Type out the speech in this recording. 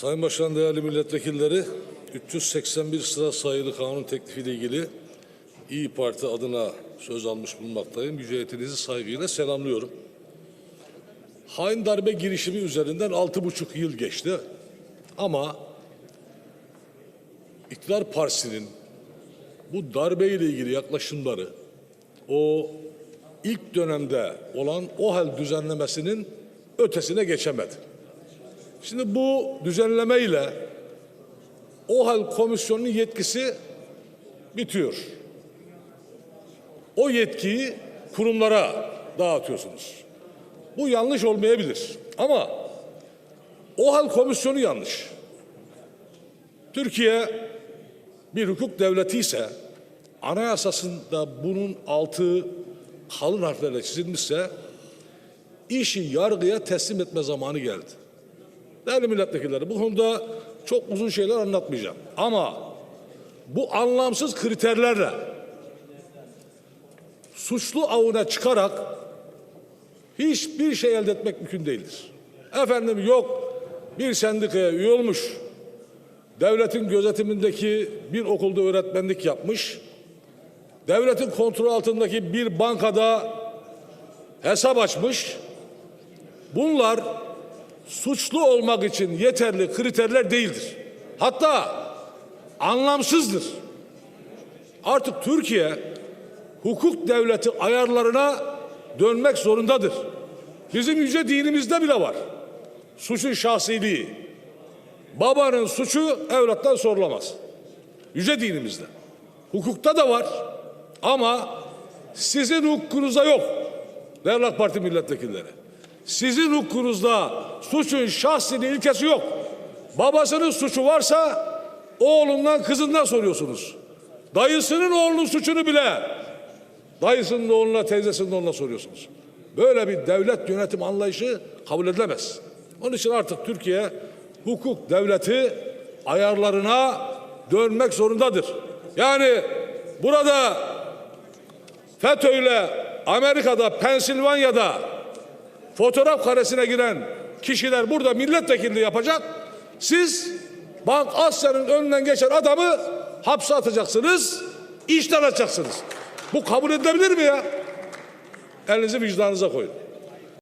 Sayın Başkan, değerli milletvekilleri, 381 sıra sayılı kanun teklifiyle ilgili İyi Parti adına söz almış bulunmaktayım. Yüce heyetinizi saygıyla selamlıyorum. Hain darbe girişimi üzerinden altı buçuk yıl geçti. Ama iktidar partisinin bu darbe ile ilgili yaklaşımları o ilk dönemde olan o hal düzenlemesinin ötesine geçemedi. Şimdi bu düzenleme ile o hal komisyonunun yetkisi bitiyor. O yetkiyi kurumlara dağıtıyorsunuz. Bu yanlış olmayabilir. Ama o hal komisyonu yanlış. Türkiye bir hukuk devleti ise anayasasında bunun altı kalın harflerle çizilmişse işi yargıya teslim etme zamanı geldi. Değerli milletvekilleri bu konuda çok uzun şeyler anlatmayacağım. Ama bu anlamsız kriterlerle suçlu avına çıkarak hiçbir şey elde etmek mümkün değildir. Efendim yok bir sendikaya üye olmuş, devletin gözetimindeki bir okulda öğretmenlik yapmış, devletin kontrol altındaki bir bankada hesap açmış. Bunlar suçlu olmak için yeterli kriterler değildir. Hatta anlamsızdır. Artık Türkiye hukuk devleti ayarlarına dönmek zorundadır. Bizim yüce dinimizde bile var. Suçun şahsiliği. Babanın suçu evlattan sorulamaz. Yüce dinimizde. Hukukta da var. Ama sizin hukukunuzda yok. AK Parti milletvekilleri. Sizin hukukunuzda suçun şahsiliği ilkesi yok. Babasının suçu varsa oğlundan kızından soruyorsunuz. Dayısının oğlunun suçunu bile dayısının oğluna teyzesinin oğluna soruyorsunuz. Böyle bir devlet yönetim anlayışı kabul edilemez. Onun için artık Türkiye hukuk devleti ayarlarına dönmek zorundadır. Yani burada FETÖ'yle Amerika'da, Pensilvanya'da fotoğraf karesine giren kişiler burada milletvekilliği yapacak. Siz Bank Asya'nın önünden geçen adamı hapse atacaksınız, işten atacaksınız. Bu kabul edilebilir mi ya? Elinizi vicdanınıza koyun.